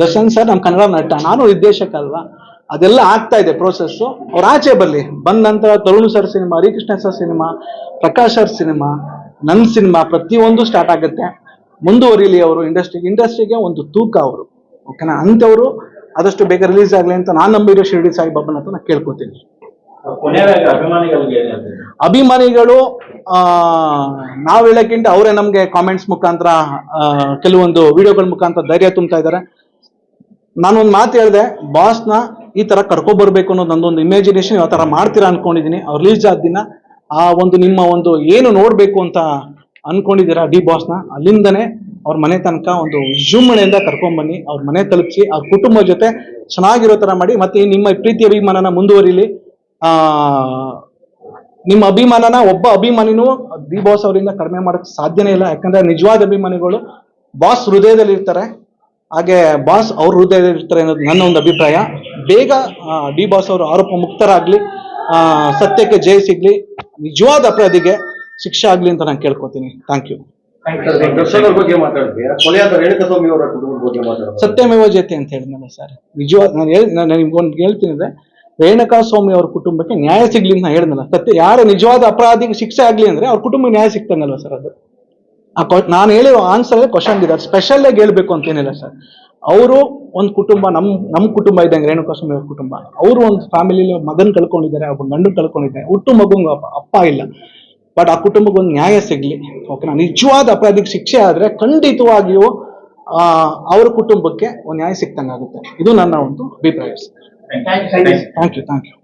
Darshan sir ನಮ್ಮ ಕನ್ನಡ ನಟ ನಾನು ನಿರ್ದೇಶಕ ಅಲ್ವಾ ಅದೆಲ್ಲ ಆಗ್ತಾ ಇದೆ ಪ್ರೋಸೆಸ್ಸು ಅವ್ರು ಆಚೆ ಬರಲಿ ಬಂದ ನಂತರ Tarun sir cinema, Harikrishna sir cinema, Prakash sir cinema ನನ್ನ ಸಿನಿಮಾ ಪ್ರತಿಯೊಂದು ಸ್ಟಾರ್ಟ್ ಆಗುತ್ತೆ. ಮುಂದುವರಿಲಿ ಅವರು ಇಂಡಸ್ಟ್ರಿಗೆ ಇಂಡಸ್ಟ್ರಿಗೆ ಒಂದು ತೂಕ ಅವರು. ಓಕೆನಾ ಅಂಥವರು ಆದಷ್ಟು ಬೇಗ ರಿಲೀಸ್ ಆಗಲಿ ಅಂತ ನಾನು ನಂಬಿರೋ ಶಿರಡಿ ಸಾಯಿಬಾಬನ ಅಂತ ನಾನು ಕೇಳ್ಕೊತೀನಿ. ಅಭಿಮಾನಿಗಳು ನಾವು ಹೇಳೋಕ್ಕಿಂತ ಅವರೇ ನಮಗೆ ಕಾಮೆಂಟ್ಸ್ ಮುಖಾಂತರ ಕೆಲವೊಂದು ವಿಡಿಯೋಗಳ ಮುಖಾಂತರ ಧೈರ್ಯ ತುಂಬ್ತಾ ಇದ್ದಾರೆ ನಾನೊಂದು ಮಾತು ಹೇಳಿದೆ ಬಾಸ್ನ ಈ ತರ ಕರ್ಕೊಬರ್ಬೇಕು ಅನ್ನೋದು ನಂದೊಂದು ಇಮ್ಯಾಜಿನೇಷನ್ ಯಾವ ತರ ಮಾಡ್ತೀರಾ ಅನ್ಕೊಂಡಿದೀನಿ. ಅವ್ರು ರಿಲೀಸ್ ಆದ ದಿನ ಆ ಒಂದು ನಿಮ್ಮ ಒಂದು ಏನು ನೋಡ್ಬೇಕು ಅಂತ ಅನ್ಕೊಂಡಿದ್ದೀರಾ ಡಿ ಬಾಸ್ನ ಅಲ್ಲಿಂದನೇ ಅವ್ರ ಮನೆ ತನಕ ಒಂದು ವಿಜೃಂಭಣೆಯಿಂದ ಕರ್ಕೊಂಡ್ಬನ್ನಿ ಅವ್ರ ಮನೆ ತಲುಪಿಸಿ ಅವ್ರ ಕುಟುಂಬ ಜೊತೆ ಚೆನ್ನಾಗಿರೋ ತರ ಮಾಡಿ, ಮತ್ತೆ ನಿಮ್ಮ ಪ್ರೀತಿ ಅಭಿಮಾನನ ಮುಂದುವರಿಲಿ. ಆ, ನಿಮ್ಮ ಅಭಿಮಾನನ, ಒಬ್ಬ ಅಭಿಮಾನಿನೂ ಡಿ ಬಾಸ್ ಅವರಿಂದ ಕಡಿಮೆ ಮಾಡೋಕ್ಕೆ ಸಾಧ್ಯನೇ ಇಲ್ಲ. ಯಾಕಂದ್ರೆ ನಿಜವಾದ ಅಭಿಮಾನಿಗಳು ಬಾಸ್ ಹೃದಯದಲ್ಲಿ ಇರ್ತಾರೆ ಹಾಗೆ ಬಾಸ್ ಅವ್ರ ಹೃದಯದಲ್ಲಿರ್ತಾರೆ ಅನ್ನೋದು ನನ್ನ ಒಂದು ಅಭಿಪ್ರಾಯ. ಬೇಗ ಡಿ ಬಾಸ್ ಅವರು ಆರೋಪ ಮುಕ್ತರಾಗ್ಲಿ ಆ, ಸತ್ಯಕ್ಕೆ ಜಯ ಸಿಗ್ಲಿ ನಿಜವಾದ ಅಪರಾಧಿಗೆ ಶಿಕ್ಷೆ ಆಗ್ಲಿ ಅಂತ ನಾನು ಕೇಳ್ಕೊತೀನಿ. ಥ್ಯಾಂಕ್ ಯು ದರ್ಶನ್ ಅವ್ರ ಬಗ್ಗೆ ಮಾತಾಡಿದ್ವಿ ಕೊಲೆಯಾದ ರೇಣುಕಸ್ವಾಮಿ ಅವರ ಕುಟುಂಬದ ಬಗ್ಗೆ ಮಾತಾಡೋದು ಸತ್ಯಮೇವ ಜಯತೆ ಅಂತ ಹೇಳಿದ್ನಲ್ಲ ಸರ್. ನಿಜವಾದ ನಾನು ಹೇಳಿ ನಾನು ನಿಮ್ಗೊಂದು ಹೇಳ್ತೀನಿ ಅಂದ್ರೆ ರೇಣುಕಾ ಸ್ವಾಮಿ ಅವ್ರ ಕುಟುಂಬಕ್ಕೆ ನ್ಯಾಯ ಸಿಗ್ಲಿ ಅಂತ ಹೇಳಿದ್ನಲ್ಲ ಸತ್ಯ ಯಾರ ನಿಜವಾದ ಅಪರಾಧಿಗೆ ಶಿಕ್ಷೆ ಆಗ್ಲಿ ಅಂದ್ರೆ ಅವ್ರ ಕುಟುಂಬಕ್ಕೆ ನ್ಯಾಯ ಸಿಗ್ತಾನಲ್ವ ಸರ್ ಅದು? ನಾನು ಹೇಳಿ ಆನ್ಸರ್ ಕ್ವಶನ್ ಇದೆ. ಸ್ಪೆಷಲ್ ಆಗಿ ಹೇಳ್ಬೇಕು ಅಂತ ಏನಿಲ್ಲ ಸರ್ ಅವರು ಒಂದು ಕುಟುಂಬ ನಮ್ ನಮ್ಮ ಕುಟುಂಬ ಇದ್ದಂಗೆ ರೇಣುಕಾಸ್ವಾಮಿ ಅವ್ರ ಕುಟುಂಬ. ಅವರು ಒಂದು ಫ್ಯಾಮಿಲಿಲಿ ಮಗನ್ ಕಳ್ಕೊಂಡಿದ್ದಾರೆ ಒಬ್ಬ ಗಂಡು ಕಳ್ಕೊಂಡಿದ್ದಾರೆ. ಹುಟ್ಟು ಮಗುಂಗ ಅಪ್ಪ ಇಲ್ಲ. ಬಟ್ ಆ ಕುಟುಂಬಕ್ಕೆ ಒಂದು ನ್ಯಾಯ ಸಿಗ್ಲಿ. ಓಕೆನಾ ನಿಜವಾದ ಅಪರಾಧಿಗೆ ಶಿಕ್ಷೆ ಆದ್ರೆ ಖಂಡಿತವಾಗಿಯೂ ಆ, ಅವ್ರ ಕುಟುಂಬಕ್ಕೆ ಒಂದು ನ್ಯಾಯ ಸಿಕ್ತಂಗಾಗುತ್ತೆ ಇದು ನನ್ನ ಒಂದು ಅಭಿಪ್ರಾಯ. Thank you thank you